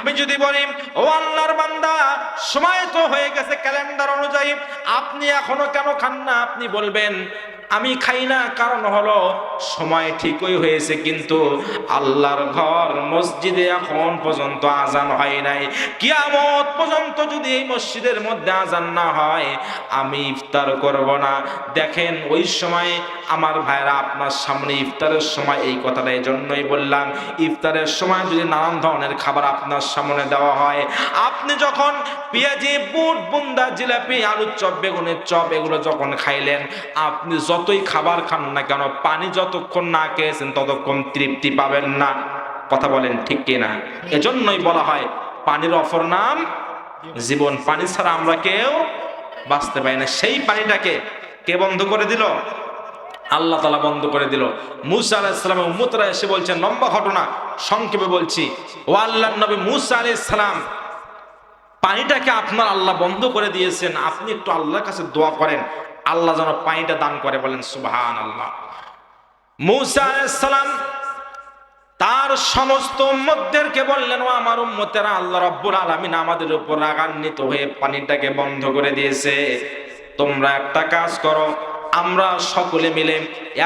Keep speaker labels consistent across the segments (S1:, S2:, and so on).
S1: আমি যদি বলি, ও আল্লাহর বান্দা, সময় তো হয়ে গেছে ক্যালেন্ডার অনুযায়ী, আপনি এখনও কেন খান না? আপনি বলবেন আমি খাই না, কারণ হলো সময় ঠিকই হয়েছে, কিন্তু আল্লাহর ঘর মসজিদে এখন পর্যন্ত আজান হয় নাই। কিয়ামত পর্যন্ত যদি এই মসজিদের মধ্যে আজান না হয়, আমি ইফতার করব না। দেখেন, ওই সময় আমার ভাইরা আপনার সামনে ইফতারের সময় এই কথাটা এই জন্যই বললাম। ইফতারের সময় যদি নানান ধরনের খাবার আপনার সামনে দেওয়া হয়, আপনি যখন পেঁয়াজি, বুট, বুন্দা, জিলাপি, আলুর চপ, বেগুনের চপ, এগুলো যখন খাইলেন, আপনি যতই খাবার খান না কেন, পানি যতক্ষণ না খেয়েছেন ততক্ষণ তৃপ্তি পাবেন না। কথা বলেন ঠিক কিনা? এজন্যই বলা হয়, পানির অপর নাম জীবন। পানি ছাড়া আমরা কেউ বাঁচতে পারি না। সেই পানিটাকে কে বন্ধ করে দিল? আল্লাহ তালা বন্ধ করে দিল। মুসা আলাহিসাল্লামের উম্মতরা এসে বলছেন লম্বা ঘটনা, সংক্ষেপে বলছি। ও আল্লাহ নবী মুসা আলাইসালাম পানিটাকে আপনার আল্লাহ বন্ধ করে দিয়েছেন। আপনি একটু আল্লাহর কাছে দোয়া করেন। আল্লাহ যেন পানিটা দান করে বলেন সুবহান আল্লাহ মুসা তার সমস্ত উম্মতদেরকে বললেন, ও আমার উম্মতেরা, আল্লাহ রব্বুল আলামিন আমাদের উপর রাগান্বিত হয়ে পানিটাকে বন্ধ করে দিয়েছে। তোমরা একটা কাজ করো, আমরা সকলে মিলে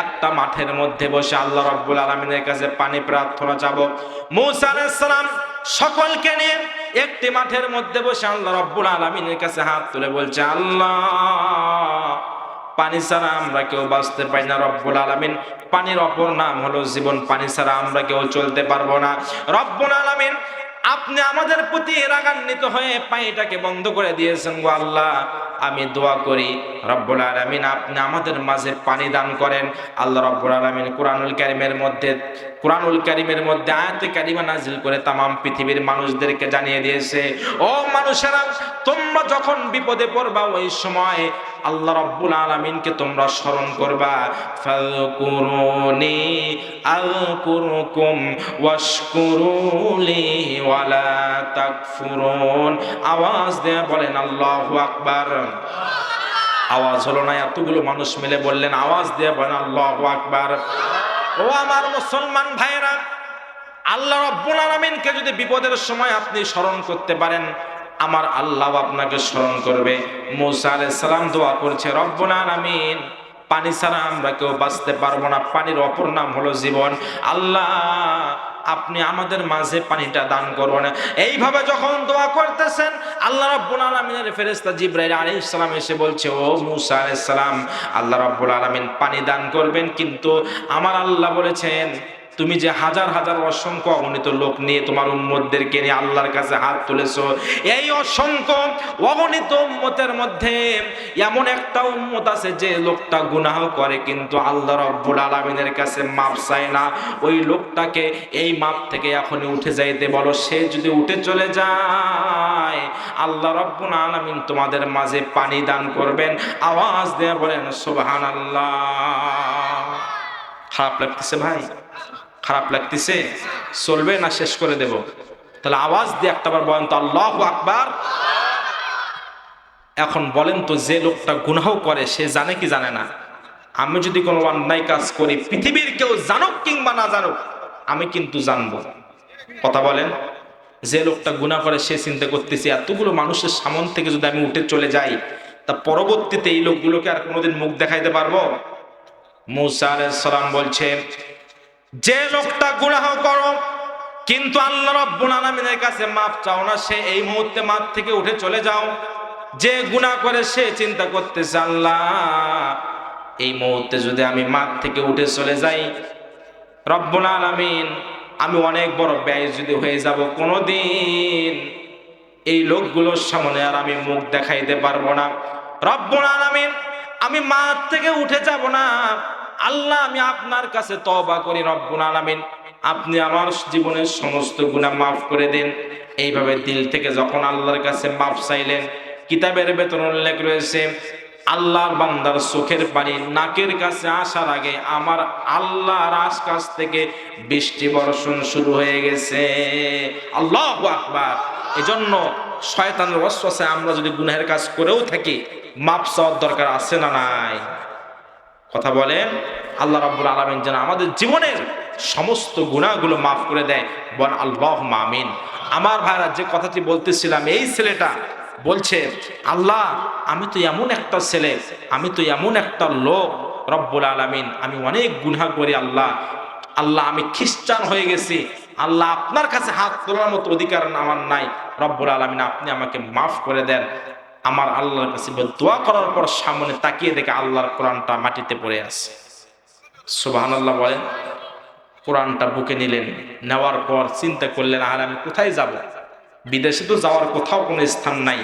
S1: একটা মাঠের মধ্যে বসে আল্লাহ রব্বুল আলমিনের কাছে পানি প্রার্থনা যাব মৌসা সকলকে নিয়ে একটি মাঠের মধ্যে বসে আল্লাহ রব্বুল আলমিনের কাছে হাত তুলে বলছে, আল্লাহ পানি ছাড়া আমরা কেউ বাঁচতে পারি না রব্বুল আলামিন। পানির অপর নাম হলো জীবন। পানি ছাড়া আমরা কেউ চলতে পারব না। রব্বুল আলামিন, আপনি আমাদের প্রতি রাগান্বিত হয়ে পানিটাকে বন্ধ করে দিয়েছেন গো আল্লাহ। আমি দোয়া করি, রব্বুল আলামিন, আপনি আমাদের মাঝে পানি দান করেন। আল্লাহ রব্বুল আলামিন কোরআনুল কারিমের মধ্যে, কোরআনুল কারিমের মধ্যে আয়াতে কারিমা নাজিল করে তামাম পৃথিবীর মানুষদেরকে জানিয়ে দিয়েছে, ও মানুষেরা, তোমরা যখন বিপদে পড়বা, ওই সময় আল্লাহ রব্বুল আলামিনকে তোমরা স্মরণ করবা, ফাযকুরুনি আযকুরুকুম ওয়াশকুরুলি ওয়ালা তাকফুরুন। আওয়াজ দেয়া বলেন, আল্লাহু আকবার। আওয়াজ হলো না, এতগুলো মানুষ মিলে বললেন, আওয়াজ দিয়ে বলেন, আল্লাহু আকবার। ও আমার মুসলমান ভাইরা আল্লাহ রব্বুল আলামিনকে যদি বিপদের সময় আপনি স্মরণ করতে পারেন আমার আল্লাহ আপনাকে স্মরণ করবে। মুসা আলাইহিস সালাম দোয়া করছে, রব্বুল আমিন পানি ছাড়া আমরা কেউ বাঁচতে পারব না। পানির অপর নাম হলো জীবন। আল্লাহ, আপনি আমাদের মাঝে পানিটা দান করবেন। এইভাবে যখন দোয়া করতেছেন, আল্লাহ রাব্বুল আলামিনের ফেরেশতা জিব্রাইল আলাইহিস সালাম এসে বলছে, ও মুসা আলাইহিস সালাম, আল্লাহ রাব্বুল আলামিন পানি দান করবেন, কিন্তু আমার আল্লাহ বলেছেন তুমি যে হাজার হাজার অসংখ্য অগণিত লোক নিয়ে তোমার উম্মতদেরকে নিয়ে আল্লাহর কাছে হাত তুলেছ, এই অসংখ্য অগণিত উম্মতের মধ্যে এমন একটা উম্মত আছে যে লোকটা গুনাহ করে, কিন্তু আল্লাহ রব্বুল আলমিনের কাছে মাপ চায় না। ওই লোকটাকে এই মাপ থেকে এখনই উঠে যাইতে বলো, সে যদি উঠে চলে যায়, আল্লাহ রব্বুল আলমিন তোমাদের মাঝে পানি দান করবেন। আওয়াজ দেয়া বলেন সুবহান আল্লাহ খারাপ লাগতেছে ভাই? খারাপ লাগতেছে, চলবে না, শেষ করে দেব। তাহলে আওয়াজ দিয়ে একটাবার বলেন তো, আল্লাহ আকবার। এখন বলেন তো, যে লোকটা গুনাহ করে, সে জানে কি জানে না। আমি যদি কোনো অন্যায় কাজ করি, পৃথিবীর কেউ জানুক কিংবা না জানুক, আমি কিন্তু জানব। কথা বলেন, যে লোকটা গুনাহ করে, সে চিন্তা করতেছি, এতগুলো মানুষের সামন থেকে যদি আমি উঠে চলে যাই, তা পরবর্তীতে এই লোকগুলোকে আর কোনোদিন মুখ দেখাইতে পারব? মুসা আলাইহিস সালাম বলছে যে লোকটা গুনাহ করো, কিন্তু আল্লাহ রাব্বুল আলামিনের কাছে মাপ চাও না, সে এই মুহূর্তে মাপ থেকে উঠে চলে যাও। যে গুনাহ করে, সে চিন্তা করতেছে, আল্লাহ, এই মুহূর্তে যদি আমি মাপ থেকে উঠে চলে যাই, রব্বুল আলামিন, আমি অনেক বড় ব্যয় যদি হয়ে যাব কোনোদিন, এই লোকগুলোর সামনে আর আমি মুখ দেখাইতে পারব না। রব্বুল আলামিন, আমি মাঠ থেকে উঠে যাব না। আল্লাহ, আমি আপনার কাছে তবা করি রব্বুল আলামিন। আপনি আমার জীবনের সমস্ত গুনাহ মাফ করে দিন। এইভাবে দিল থেকে যখন আল্লাহর কাছে মাফ চাইলেন, কিতাবের বেতন উল্লেখ রয়েছে, আল্লাহর বান্দার চোখের পানি নাকের কাছে আসার আগে আমার আল্লাহর আশ কাছ থেকে বৃষ্টি বর্ষণ শুরু হয়ে গেছে। আল্লাহ আকবার। এজন্য শয়তানের ওয়াসওয়াসায় আমরা যদি গুনাহের কাজ করেও থাকি মাপ চাওয়ার দরকার আছে না নাই? কথা বলেন, আল্লাহ রাব্বুল আলামিন যেন আমাদের জীবনের সমস্ত গুণাগুলো মাফ করে দেয়। বল আল্লাহ মামিন আমার ভাইরা, যে কথাটি বলতেছিলাম, এই ছেলেটা বলছে, আল্লাহ, আমি তো এমন একটা ছেলে, আমি তো এমন একটা লোক, রব্বুল আলামিন। আমি অনেক গুনাহ করি, আল্লাহ। আল্লাহ, আমি খ্রিস্টান হয়ে গেছি। আল্লাহ, আপনার কাছে হাত তোলার মতো অধিকার আমার নাই। রব্বুল আলামিন, আপনি আমাকে মাফ করে দেন। আমার আল্লাহর কাছে দোয়া করার পর সামনে তাকিয়ে দেখে আল্লাহর কোরআনটা মাটিতে পড়ে আছে। সুবহানাল্লাহ বলেন, কোরআনটা বুকে নিলেন, নেওয়ার পর চিন্তা করলেন, আর আমি কোথায় যাব? বিদেশে তো যাওয়ার কোথাও কোনো স্থান নাই।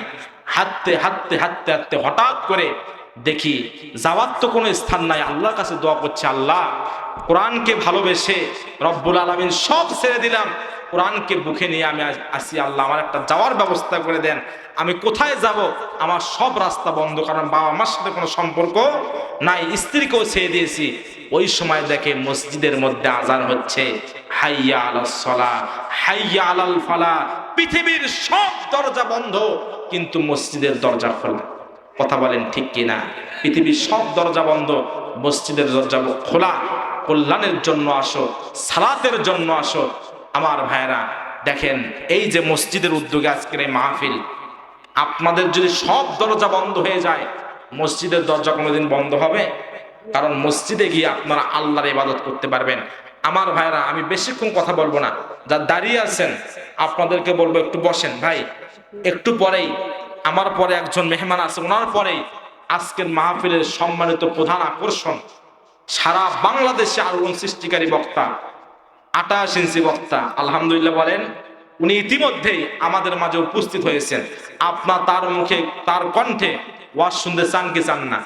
S1: হাঁটতে হাঁটতে হাঁটতে হাঁটতে হঠাৎ করে দেখি, যাওয়ার তো কোনো স্থান নাই। আল্লাহর কাছে দোয়া করছে, আল্লাহ, কোরআনকে ভালোবেসে রব্বুল আলমিন সব ছেড়ে দিলাম। কোরআনকে বুকে নিয়ে আমি আসি, আল্লাহ আমার একটা যাওয়ার ব্যবস্থা করে দেন। আমি কোথায় যাব? আমার সব রাস্তা বন্ধ, কারণ বাবা মার সাথে কোনো সম্পর্ক নাই, স্ত্রীকেও ছেড়ে দিয়েছি। ওই সময় দেখে মসজিদের মধ্যে আজান হচ্ছে, হাইয়া আলাল সলা, হাইয়া আলাল ফালা, পৃথিবীর সব দরজা বন্ধ, কিন্তু মসজিদের দরজা খোলা। কথা বলেন ঠিক কিনা? পৃথিবীর সব দরজা বন্ধ, মসজিদের দরজা খোলা। কল্যাণের জন্য আসো, সালাতের জন্য আসো আমার ভাইরা দেখেন, এই যে মসজিদের উদ্যোগে আজকের এই মাহফিল, আপনাদের যদি সব দরজা বন্ধ হয়ে যায়, মসজিদের দরজা কোনোদিন বন্ধ হবে? কারণ মসজিদে গিয়ে আপনারা আল্লাহর ইবাদত করতে পারবেন। আমার ভাইরা আমি বেশিক্ষণ কথা বলব না। যা দাঁড়িয়ে আছেন, আপনাদেরকে বলব, একটু বসেন ভাই। একটু পরেই, আমার পরে একজন মেহমান আছে, ওনার পরেই আজকের মাহফিলের সম্মানিত প্রধান আকর্ষণ, সারা বাংলাদেশে আলোড়ন সৃষ্টিকারী বক্তা। আঠাশ ইঞ্চি বক্তা। আলহামদুলিল্লাহ বলেন, উনি ইতিমধ্যেই আমাদের মাঝে উপস্থিত হয়েছেন। আপনার তার মুখে, তার কণ্ঠে ওয়াজ শুনতে চান কি চান না?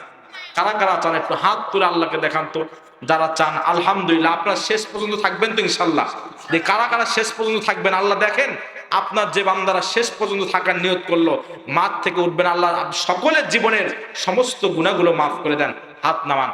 S1: কারা কারা চান? একটু হাত তুলে আল্লাহকে দেখান তো, যারা চান। আলহামদুলিল্লাহ, আপনার শেষ পর্যন্ত থাকবেন তো ইনশাল্লাহ যে কারা কারা শেষ পর্যন্ত থাকবেন, আল্লাহ দেখেন, আপনার যে বান্দারা শেষ পর্যন্ত থাকার নিয়ত করল, মাঠ থেকে উঠবেন, আল্লাহ সকলের জীবনের সমস্ত গুণাগুলো মাফ করে দেন। হাত নামান।